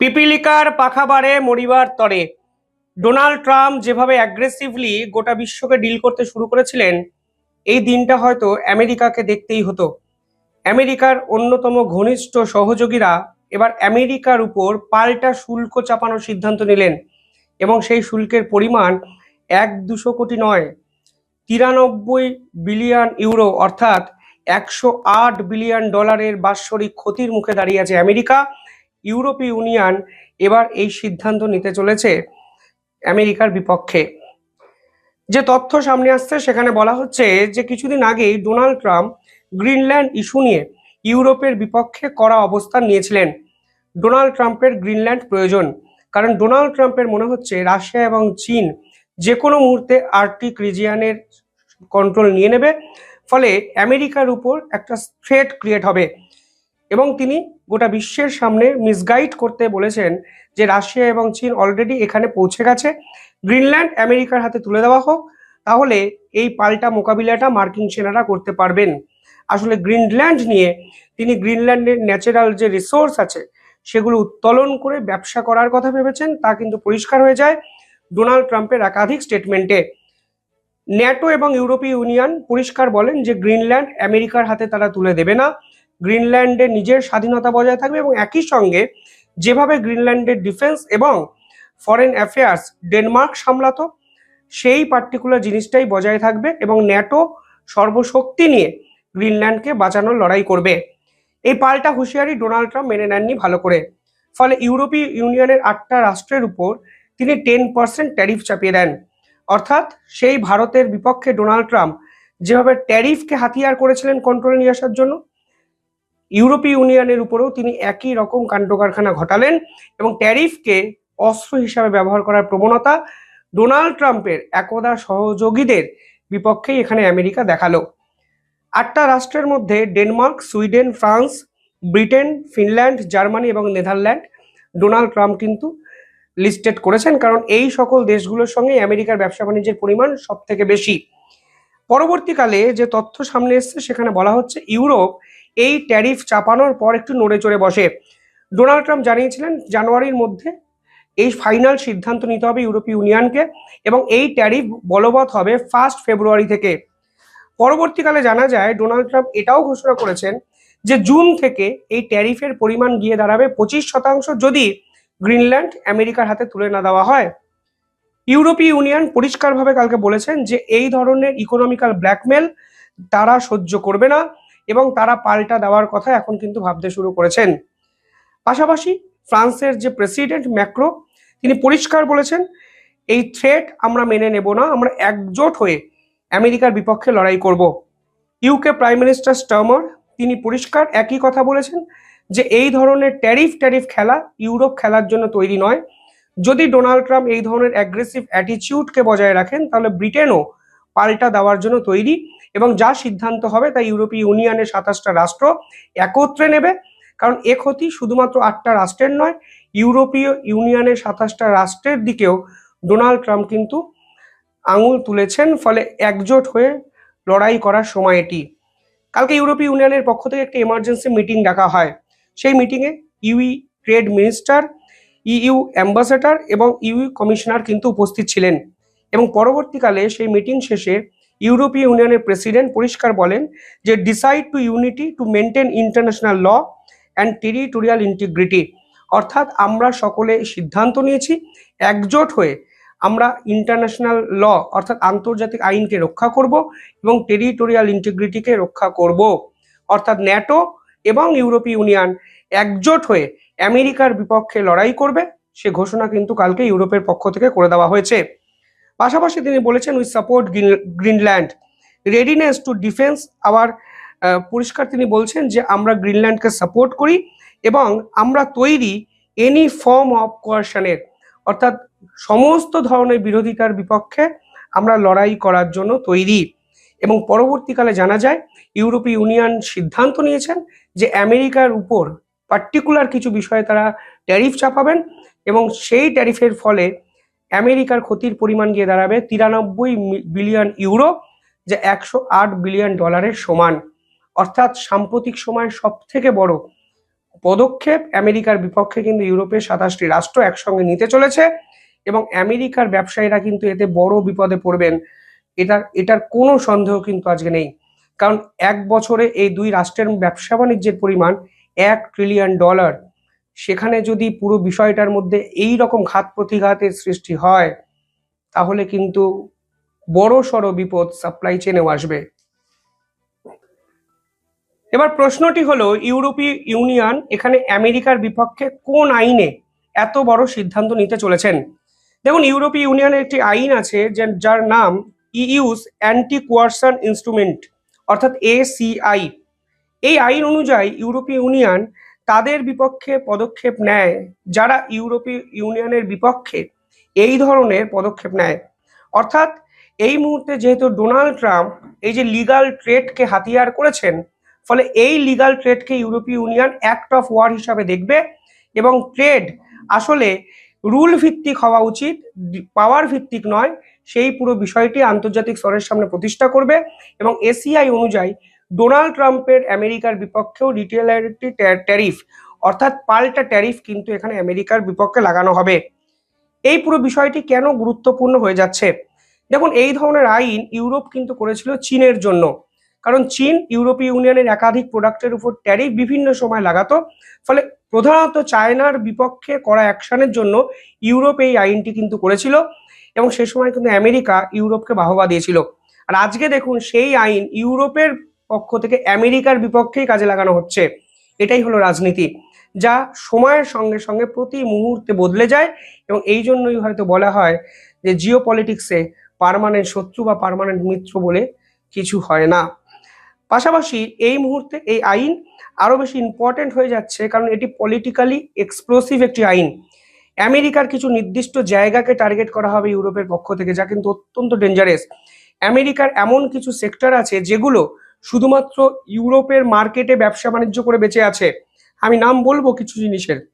পিপিলিকার পাখা বাড়ে, মরিবার তরে। ডোনাল্ড ট্রাম্প যেভাবে অ্যাগ্রেসিভলি গোটা বিশ্বকে ডিল করতে শুরু করেছিলেন, এই দিনটা হয়তো আমেরিকাকে দেখতেই হতো। আমেরিকার অন্যতম ঘনিষ্ঠ সহযোগীরা এবার আমেরিকার উপর পাল্টা শুল্ক চাপানোর সিদ্ধান্ত নিলেন এবং সেই শুল্কের পরিমাণ এক দুশো কোটি নয়, তিরানব্বই বিলিয়ন ইউরো অর্থাৎ একশো আট বিলিয়ন ডলারের বাৎসরিক ক্ষতির মুখে দাঁড়িয়ে আছে আমেরিকা। ইউরোপীয় ইউনিয়ন এবার এই সিদ্ধান্ত নিতে চলেছে আমেরিকার বিপক্ষে। যে তথ্য সামনে আসছে, সেখানে বলা হচ্ছে যে কিছুদিন আগেই ডোনাল্ড ট্রাম্প গ্রিনল্যান্ড ইস্যু নিয়ে ইউরোপের বিপক্ষে করা অবস্থান নিয়েছিলেন। ডোনাল্ড ট্রাম্পের গ্রিনল্যান্ড প্রয়োজন, কারণ ডোনাল্ড ট্রাম্পের মনে হচ্ছে রাশিয়া এবং চীন যে কোনো মুহূর্তে আর্কটিক রিজিয়ানের কন্ট্রোল নিয়ে নেবে, ফলে আমেরিকার উপর একটা থ্রেট ক্রিয়েট হবে এবং তিনি গোটা বিশ্বের সামনে মিসগাইড করতে বলেছেন যে রাশিয়া এবং চীন অলরেডি এখানে পৌঁছে গেছে। গ্রিনল্যান্ড আমেরিকার হাতে তুলে দেওয়া হোক, তাহলে এই পাল্টা মোকাবিলাটা মার্কিন সেনারা করতে পারবেন। আসলে গ্রিনল্যান্ড নিয়ে তিনি গ্রিনল্যান্ডের ন্যাচারাল যে রিসোর্স আছে, সেগুলো উত্তোলন করে ব্যবসা করার কথা ভেবেছেন, তা কিন্তু পরিষ্কার হয়ে যায় ডোনাল্ড ট্রাম্পের একাধিক স্টেটমেন্টে ন্যাটো এবং ইউরোপীয় ইউনিয়ন পরিষ্কার বলেন যে গ্রিনল্যান্ড আমেরিকার হাতে তারা তুলে দেবে না। গ্রিনল্যান্ডে নিজের স্বাধীনতা বজায় থাকবে এবং একই সঙ্গে যেভাবে গ্রিনল্যান্ডের ডিফেন্স এবং ফরেন অ্যাফেয়ার্স ডেনমার্ক সামলাতো, সেই পার্টিকুলার জিনিসটাই বজায় থাকবে এবং ন্যাটো সর্বশক্তি নিয়ে গ্রিনল্যান্ডকে বাঁচানোর লড়াই করবে। এই পাল্টা হুঁশিয়ারি ডোনাল্ড ট্রাম্প মেনে নেননি ভালো করে। ফলে ইউরোপীয় ইউনিয়নের আটটা রাষ্ট্রের উপর তিনি টেন পার্সেন্ট ট্যারিফ চাপিয়ে দেন। অর্থাৎ সেই ভারতের বিপক্ষে ডোনাল্ড ট্রাম্প যেভাবে ট্যারিফকে হাতিয়ার করেছিলেন কন্ট্রোলে নিয়ে আসার জন্য ইউরোপীয় ইউনিয়নের উপরেও তিনি একই রকম কাণ্ড কারখানা ঘটালেন এবং ট্যারিফকে অস্ত্র হিসাবে ব্যবহার করার প্রবণতা ডোনাল্ড ট্রাম্পের একদা সহযোগীদের বিপক্ষেই এখানে আমেরিকা দেখাল। আটটা রাষ্ট্রের মধ্যে Denmark, Sweden, France, Britain, Finland, Germany এবং নেদারল্যান্ড ডোনাল্ড ট্রাম্প কিন্তু লিস্টেড করেছেন কারণ এই সকল দেশগুলোর সঙ্গে আমেরিকার ব্যবসা বাণিজ্যের পরিমাণ সব থেকে বেশি। পরবর্তীকালে যে তথ্য সামনে এসছে সেখানে বলা হচ্ছে, ইউরোপ এই ট্যারিফ চাপানোর পর একটু নড়ে চড়ে বসে। ডোনাল্ড ট্রাম্প জানিয়েছিলেন জানুয়ারির মধ্যে এই ফাইনাল সিদ্ধান্ত নিতে হবে ইউরোপীয় ইউনিয়নকে এবং এই ট্যারিফ বলবৎ হবে ফার্স্ট ফেব্রুয়ারি থেকে। পরবর্তীকালে জানা যায়, ডোনাল্ড ট্রাম্প এটাও ঘোষণা করেছেন যে জুন থেকে এই ট্যারিফের পরিমাণ গিয়ে দাঁড়াবে পঁচিশ শতাংশ যদি গ্রিনল্যান্ড আমেরিকার হাতে তুলে না দেওয়া হয়। ইউরোপীয় ইউনিয়ন পরিষ্কারভাবে কালকে বলেছেন যে এই ধরনের ইকোনমিক্যাল ব্ল্যাকমেল তারা সহ্য করবে না। এবং তারা পাল্টা দেওয়ার কথা এখন কিন্তু ভাবতে শুরু করেছেন। পাশাপাশি ফ্রান্সের যে প্রেসিডেন্ট ম্যাক্রো, তিনি পরিষ্কার বলেছেন, এই থ্রেট আমরা মেনে নেব না, আমরা একজোট হয়ে আমেরিকার বিপক্ষে লড়াই করব। ইউকে প্রাইম মিনিস্টার স্টার্মার তিনি পরিষ্কার একই কথা বলেছেন যে, এই ধরনের ট্যারিফ ট্যারিফ খেলা ইউরোপ খেলার জন্য তৈরি নয়। যদি ডোনাল্ড ট্রাম্প এই ধরনের অ্যাগ্রেসিভ অ্যাটিচিউডকে বজায় রাখেন, তাহলে ব্রিটেনও পাল্টা দেওয়ার জন্য তৈরি এবং যা সিদ্ধান্ত হবে তা ইউরোপীয় ইউনিয়নের সাতাশটা রাষ্ট্র একত্রে নেবে। কারণ এ ক্ষতি শুধুমাত্র আটটা রাষ্ট্রের নয়, ইউরোপীয় ইউনিয়নের সাতাশটা রাষ্ট্রের দিকেও ডোনাল্ড ট্রাম্প কিন্তু আঙুল তুলেছেন, ফলে একজোট হয়ে লড়াই করার সময় এটি। কালকে ইউরোপীয় ইউনিয়নের পক্ষ থেকে একটি এমার্জেন্সি মিটিং ডাকা হয়। সেই মিটিংয়ে EU trade minister EU ambassador এবং ইউই কমিশনার কিন্তু উপস্থিত ছিলেন। এবং পরবর্তীকালে সেই মিটিং শেষে ইউরোপীয় ইউনিয়নের প্রেসিডেন্ট পরিষ্কার বলেন যে decide to unity to maintain international law and territorial integrity অর্থাৎ আমরা সকলে সিদ্ধান্ত নিয়েছি, একজোট হয়ে আমরা ইন্টারন্যাশনাল ল অর্থাৎ আন্তর্জাতিক আইনকে রক্ষা করব এবং টেরিটোরিয়াল ইন্টিগ্রিটিকে রক্ষা করব। অর্থাৎ ন্যাটো এবং ইউরোপীয় ইউনিয়ন একজোট হয়ে আমেরিকার বিপক্ষে লড়াই করবে, সে ঘোষণা কিন্তু কালকে ইউরোপের পক্ষ থেকে করে দেওয়া হয়েছে। পাশাপাশি তিনি বলেছেন we support Greenland readiness to defence আবার পরিষ্কার তিনি বলছেন যে, আমরা গ্রিনল্যান্ডকে সাপোর্ট করি এবং আমরা তৈরি এনি ফর্ম অফ কোয়ারশনের অর্থাৎ সমস্ত ধরনের বিরোধিতার বিপক্ষে আমরা লড়াই করার জন্য তৈরি। এবং পরবর্তীকালে জানা যায়, ইউরোপীয় ইউনিয়ন সিদ্ধান্ত নিয়েছেন যে, আমেরিকার উপর পার্টিকুলার কিছু বিষয়ে তারা ট্যারিফ চাপাবেন এবং সেই ট্যারিফের ফলে আমেরিকার ক্ষতির পরিমাণ গিয়ে দাঁড়াবে তিরানব্বই বিলিয়ন ইউরো, যা একশো আট বিলিয়ন ডলারের সমান। অর্থাৎ সাম্প্রতিক সময় সব থেকে বড় পদক্ষেপ, আমেরিকার বিপক্ষে কিন্তু ইউরোপের সাতাশটি রাষ্ট্র একসঙ্গে নিতে চলেছে এবং আমেরিকার ব্যবসায়ীরা কিন্তু এতে বড় বিপদে পড়বেন। এটার এটার কোনো সন্দেহ কিন্তু আজকে নেই। কারণ এক বছরে এই দুই রাষ্ট্রের ব্যবসা বাণিজ্যের পরিমাণ এক ট্রিলিয়ন ডলার সেখানে যদি পুরো বিষয়টার মধ্যে এই রকম ঘাত প্রতিঘাতের সৃষ্টি হয়, তাহলে কিন্তু বড় সড় বিপদ সাপ্লাই চেনেও আসবে। এবার প্রশ্নটি হলো ইউরোপীয় ইউনিয়ন এখানে আমেরিকার বিপক্ষে কোন আইনে এত বড় সিদ্ধান্ত নিতে চলেছেন? দেখুন ইউরোপীয় ইউনিয়নের একটি আইন আছে যার নাম ইউস অ্যান্টি কোয়ারশন ইনস্ট্রুমেন্ট অর্থাৎ এসিআই এই আইন অনুযায়ী ইউরোপীয় ইউনিয়ন তাদের বিপক্ষে পদক্ষেপ নেয় যারা ইউরোপীয় ইউনিয়নের বিপক্ষে এই ধরনের পদক্ষেপ নেয়। অর্থাৎ এই মুহূর্তে যেহেতু ডোনাল্ড ট্রাম্প এই যে লিগাল ট্রেডকে হাতিয়ার করেছেন, ফলে এই লিগাল ট্রেডকে ইউরোপীয় ইউনিয়ন অ্যাক্ট অফ ওয়ার হিসাবে দেখবে এবং ট্রেড আসলে রুল ভিত্তিক হওয়া উচিত, পাওয়ার ভিত্তিক নয়, সেই পুরো বিষয়টি আন্তর্জাতিক স্তরের সামনে প্রতিষ্ঠা করবে এবং এসিআই অনুযায়ী ডোনাল্ড ট্রাম্পের আমেরিকার বিপক্ষেও রিটেলারিটি ট্যারিফ অর্থাৎ পাল্টা ট্যারিফ কিন্তু এখানে আমেরিকার বিপক্ষে লাগানো হবে। এই পুরো বিষয়টি কেন গুরুত্বপূর্ণ হয়ে যাচ্ছে? দেখুন, এই ধরনের আইন ইউরোপ কিন্তু করেছিল চীনের জন্য। কারণ চীন ইউরোপীয় ইউনিয়নের একাধিক প্রোডাক্টের উপর ট্যারিফ বিভিন্ন সময় লাগাতো, ফলে প্রধানত চায়নার বিপক্ষে করা অ্যাকশনের জন্য ইউরোপ এই আইনটি কিন্তু করেছিল এবং সে সময় কিন্তু আমেরিকা ইউরোপকে বাহবা দিয়েছিল। আর আজকে দেখুন, সেই আইন ইউরোপের পক্ষ থেকে আমেরিকার বিপক্ষেই কাজে লাগানো হচ্ছে। এটাই হলো রাজনীতি, যা সময়ের সঙ্গে সঙ্গে প্রতি মুহূর্তে বদলে যায় এবং এই জন্যই হয়তো বলা হয় যে জিও পলিটিক্সে পারমানেন্ট শত্রু বা পারমানেন্ট মিত্র বলে কিছু হয় না। পাশাপাশি এই মুহূর্তে এই আইন আরও বেশি ইম্পর্টেন্ট হয়ে যাচ্ছে কারণ এটি পলিটিক্যালি এক্সপ্লোসিভ একটি আইন। আমেরিকার কিছু নির্দিষ্ট জায়গাকে টার্গেট করা হবে ইউরোপের পক্ষ থেকে, যা কিন্তু অত্যন্ত ডেঞ্জারাস আমেরিকার এমন কিছু সেক্টর আছে যেগুলো শুধুমাত্র ইউরোপের মার্কেটে ব্যবসা বাণিজ্য করে বেঁচে আছে। আমি নাম বলব কিছু জিনিসের।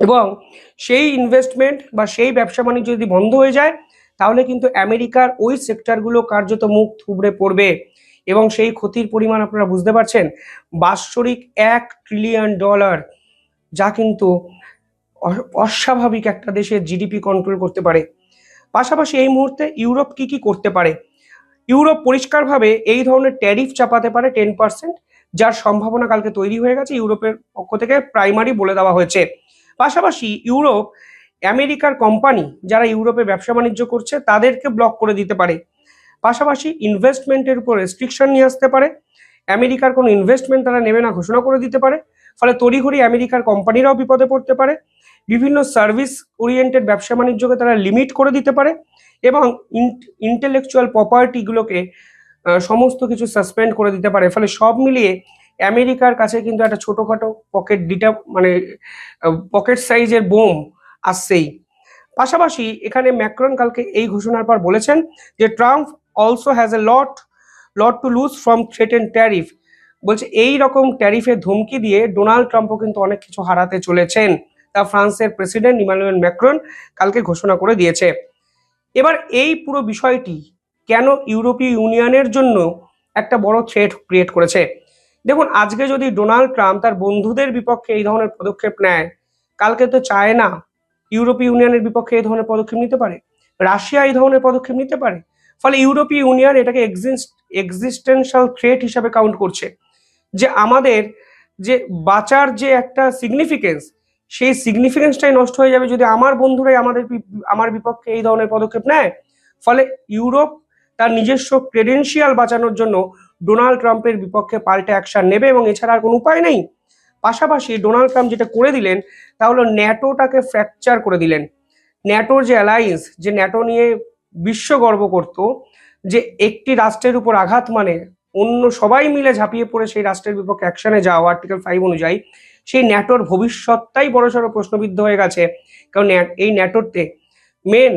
এবং সেই ইনভেস্টমেন্ট বা সেই ব্যবসা বাণিজ্য যদি বন্ধ হয়ে যায়, তাহলে কিন্তু আমেরিকার ওই সেক্টরগুলো কার্যত মুখ থুবড়ে পড়বে। এবং সেই ক্ষতির পরিমাণ আপনারা বুঝতে পারছেন। বাৎসরিক এক ট্রিলিয়ন ডলার যা কিন্তু অস্বাভাবিক একটা দেশের জিডিপি কন্ট্রোল করতে পারে। পাশাপাশি এই মুহূর্তে ইউরোপ কি কি করতে পারে? ইউরোপ পরিষ্কারভাবে এই ধরনের ট্যারিফ চাপাতে পারে টেন পার্সেন্ট, যার সম্ভাবনা কালকে তৈরি হয়ে গেছে, ইউরোপের পক্ষ থেকে প্রাইমারি বলে দেওয়া হয়েছে। পাশাপাশি ইউরোপ, আমেরিকার কোম্পানি যারা ইউরোপে ব্যবসা বাণিজ্য করছে, তাদেরকে ব্লক করে দিতে পারে। পাশাপাশি ইনভেস্টমেন্টের উপর রেস্ট্রিকশন নিয়ে আসতে পারে। আমেরিকার কোনো ইনভেস্টমেন্ট তারা নেবে না, ঘোষণা করে দিতে পারে। ফলে তড়িঘড়ি আমেরিকার কোম্পানিরাও বিপদে পড়তে পারে। বিভিন্ন সার্ভিস ওরিয়েন্টেড ব্যবসা বাণিজ্যকে তারা লিমিট করে দিতে পারে এবং ইন্টেলেকচুয়াল প্রপার্টিগুলোকে সমস্ত কিছু সাসপেন্ড করে দিতে পারে। ফলে সব মিলিয়ে আমেরিকার কাছে কিন্তু একটা ছোটোখাটো পকেট ডিটা মানে পকেট সাইজের বোম আসছেই। পাশাপাশি এখানে ম্যাক্রন কালকে এই ঘোষণার পর বলেছেন যে Trump also has a lot lot to lose from threat and tariff বলছে, এই রকম ট্যারিফের ধমকি দিয়ে ডোনাল্ড ট্রাম্পও কিন্তু অনেক কিছু হারাতে চলেছেন। তা ফ্রান্সের প্রেসিডেন্ট ইমানুয়েল ম্যাক্রন কালকে ঘোষণা করে দিয়েছে। এবার এই পুরো বিষয়টি কেন ইউরোপীয় ইউনিয়নের জন্য একটা বড় থ্রেট ক্রিয়েট করেছে? দেখুন, আজকে যদি ডোনাল্ড ট্রাম্প তার বন্ধুদের বিপক্ষে এই ধরনের পদক্ষেপ নেয়, কালকে তো চায় না ইউরোপীয় ইউনিয়নের বিপক্ষে এই ধরনের পদক্ষেপ নিতে পারে, রাশিয়া এই ধরনের পদক্ষেপ নিতে পারে, ফলে ইউরোপীয় ইউনিয়ন এটাকে এক্সিস্ট এক্সিস্টেন্সিয়াল থ্রেট হিসাবে কাউন্ট করছে। যে আমাদের যে বাঁচার যে একটা সিগনিফিকেন্স সেই সিগনিফিকেন্সটাই নষ্ট হয়ে যাবে যদি আমার বন্ধুরাই আমাদের আমার বিপক্ষে এই ধরনের পদক্ষেপ নেয়। ফলে ইউরোপ তার নিজস্ব ক্রেডেন্সিয়াল বাঁচানোর জন্য ডোনাল্ড ট্রাম্পের বিপক্ষে পাল্টা অ্যাকশন নেবে এবং এছাড়া আর কোনো উপায় নেই। পাশাপাশি ডোনাল্ড ট্রাম্প যেটা করে দিলেন, তা হলো ন্যাটোটাকে ফ্র্যাকচার করে দিলেন। ন্যাটোর যে অ্যালায়েন্স যে ন্যাটো নিয়ে বিশ্ব গর্ব করত, যে একটি রাষ্ট্রের উপর আঘাত মানে অন্য সবাই মিলে ঝাঁপিয়ে পড়ে সেই রাষ্ট্রের বিপক্ষে অ্যাকশনে যাওয়া আর্টিকেল ফাইভ অনুযায়ী, সেই ন্যাটোর ভবিষ্যৎটাই বড়সড় প্রশ্নবিদ্ধ হয়ে গেছে। কারণ এই ন্যাটোতে মেন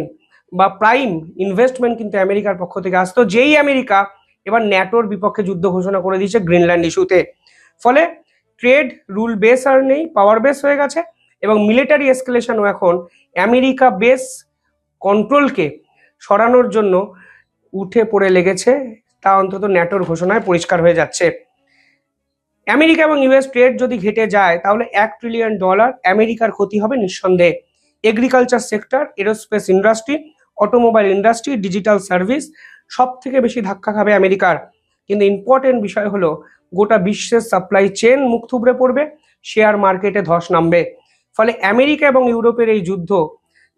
বা প্রাইম ইনভেস্টমেন্ট কিন্তু আমেরিকার পক্ষ থেকে আসতো, যেই আমেরিকা এবার ন্যাটোর বিপক্ষে যুদ্ধ ঘোষণা করে দিয়েছে গ্রিনল্যান্ড ইস্যুতে। ফলে ট্রেড, রুল বেস আর নেই পাওয়ার বেস হয়ে গেছে এবং মিলিটারি এসকেলেশনও এখন আমেরিকা বেস কন্ট্রোলকে সরানোর জন্য উঠে পড়ে লেগেছে তা অন্তত ন্যাটোর ঘোষণায় পরিষ্কার হয়ে যাচ্ছে। আমেরিকা এবং ইউএস ট্রেড যদি ঘেটে যায়, তাহলে এক ট্রিলিয়ন ডলার আমেরিকার ক্ষতি হবে নিঃসন্দেহে। Agriculture sector, aerospace industry, automobile industry, digital service সব থেকে বেশি ধাক্কা খাবে আমেরিকার। কিন্তু ইম্পর্টেন্ট বিষয় হলো, গোটা বিশ্বের সাপ্লাই চেন মুখ থুবড়ে পড়বে শেয়ার মার্কেটে ধস নামবে। ফলে আমেরিকা এবং ইউরোপের এই যুদ্ধ,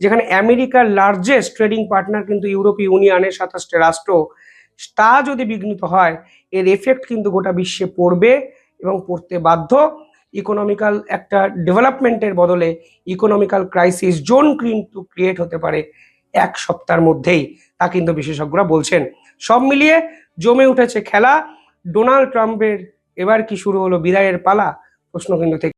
যেখানে আমেরিকার লার্জেস্ট ট্রেডিং পার্টনার কিন্তু ইউরোপীয় ইউনিয়নের সাতাশটা রাষ্ট্র তা যদি বিঘ্নিত হয়, এর এফেক্ট কিন্তু গোটা বিশ্বে পড়বে এবং পড়তে বাধ্য। ইকোনমিক্যাল একটা ডেভেলপমেন্টের বদলে ইকোনমিক্যাল ক্রাইসিস জোন কিন্তু ক্রিয়েট হতে পারে এক সপ্তাহের মধ্যেই, তা কিন্তু বিশেষজ্ঞরা বলছেন। সব মিলিয়ে জমে উঠেছে খেলা। ডোনাল্ড ট্রাম্পের এবার কি শুরু হলো, বিদায়ের পালা? প্রশ্ন কিন্তু থেকে